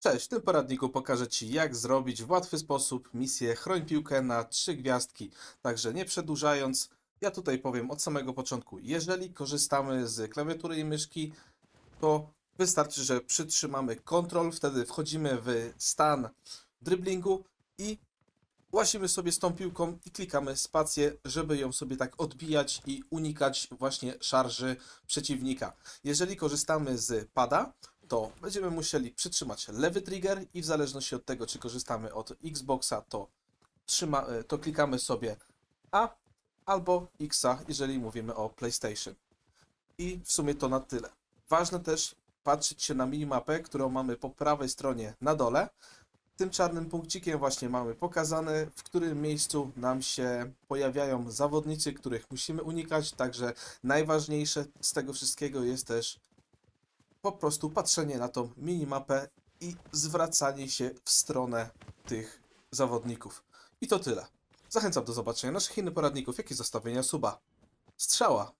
Cześć, w tym poradniku pokażę Ci jak zrobić w łatwy sposób misję Chroń piłkę na trzy gwiazdki. Także nie przedłużając, ja tutaj powiem od samego początku. Jeżeli korzystamy z klawiatury i myszki, to wystarczy, że przytrzymamy Ctrl, wtedy wchodzimy w stan driblingu i łasimy sobie z tą piłką i klikamy spację, żeby ją sobie tak odbijać i unikać właśnie szarży przeciwnika. Jeżeli korzystamy z pada, to będziemy musieli przytrzymać lewy trigger i w zależności od tego, czy korzystamy od Xboxa, to, trzyma, e, to klikamy sobie A albo X, jeżeli mówimy o PlayStation. I w sumie to na tyle. Ważne też patrzeć się na minimapę, którą mamy po prawej stronie na dole. Tym czarnym punkcikiem właśnie mamy pokazane, w którym miejscu nam się pojawiają zawodnicy, których musimy unikać. Także najważniejsze z tego wszystkiego jest też po prostu patrzenie na tą minimapę i zwracanie się w stronę tych zawodników. I to tyle. Zachęcam do zobaczenia naszych innych poradników, jak i zostawienia suba. Strzała!